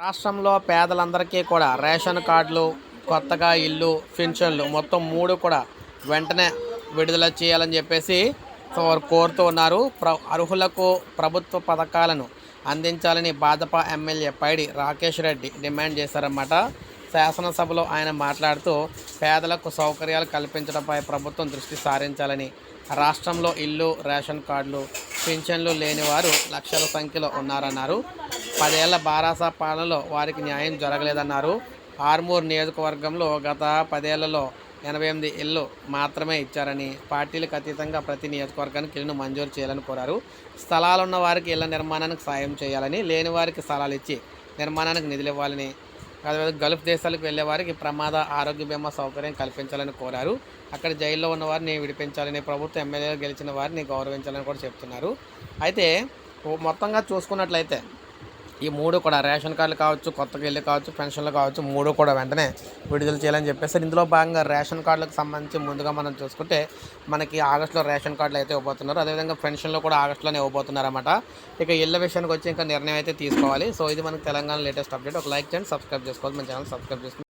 రాష్ట్రంలో పేదలందరికీ కూడా రేషన్ కార్డులు కొత్తగా ఇల్లు పెన్షన్లు మొత్తం మూడు కూడా వెంటనే విడుదల చేయాలని చెప్పేసి వారు కోరుతూ ఉన్నారు. ప్ర అర్హులకు ప్రభుత్వ పథకాలను అందించాలని భాజపా ఎమ్మెల్యే పైడి రాకేష్ రెడ్డి డిమాండ్ చేశారన్నమాట. శాసనసభలో ఆయన మాట్లాడుతూ పేదలకు సౌకర్యాలు కల్పించడంపై ప్రభుత్వం దృష్టి సారించాలని రాష్ట్రంలో ఇల్లు రేషన్ కార్డులు పింఛన్లు లేని వారు లక్షల సంఖ్యలో ఉన్నారన్నారు. పదేళ్ళ బారాసా పాలనలో వారికి న్యాయం జరగలేదన్నారు. ఆర్మూర్ నియోజకవర్గంలో గత పదేళ్ళలో ఎనభై ఎనిమిది ఇళ్ళు మాత్రమే ఇచ్చారని పార్టీలకు అతీతంగా ప్రతి నియోజకవర్గానికి ఇళ్ళను మంజూరు చేయాలని కోరారు. స్థలాలున్న వారికి ఇళ్ళ నిర్మాణానికి సాయం చేయాలని లేని వారికి స్థలాలు ఇచ్చి నిర్మాణానికి నిధులు ఇవ్వాలని అదేవిధంగా గల్ఫ్ దేశాలకు వెళ్ళే వారికి ప్రమాద ఆరోగ్య బీమా సౌకర్యం కల్పించాలని కోరారు. అక్కడ జైల్లో ఉన్న వారిని విడిపించాలని ప్రభుత్వ ఎమ్మెల్యేలు గెలిచిన వారిని గౌరవించాలని కూడా చెప్తున్నారు. అయితే మొత్తంగా చూసుకున్నట్లయితే ఈ మూడు కూడా రేషన్ కార్డులు కావచ్చు కొత్తగా ఇల్లు కావచ్చు పెన్షన్లు కావచ్చు మూడు కూడా వెంటనే విడుదల చేయాలని చెప్పేసి ఇందులో భాగంగా రేషన్ కార్డులకు సంబంధించి ముందుగా మనం చూసుకుంటే మనకి ఆగస్టులో రేషన్ కార్డులు అయితే ఇవ్వబోతున్నారు. అదేవిధంగా పెన్షన్లు కూడా ఆగస్టులోనే ఇవ్వబోతున్నారు అనమాట ఇక ఇళ్ళ విషయానికి వచ్చి ఇంకా నిర్ణయం అయితే తీసుకోవాలి. సో ఇది మనకి తెలంగాణ లేటెస్ట్ అప్డేట్ ఒక లైక్ చేయండి సబ్స్క్రైబ్ చేసుకోవాలి. మన ఛానల్ సబ్స్క్రైబ్ చేసుకోండి.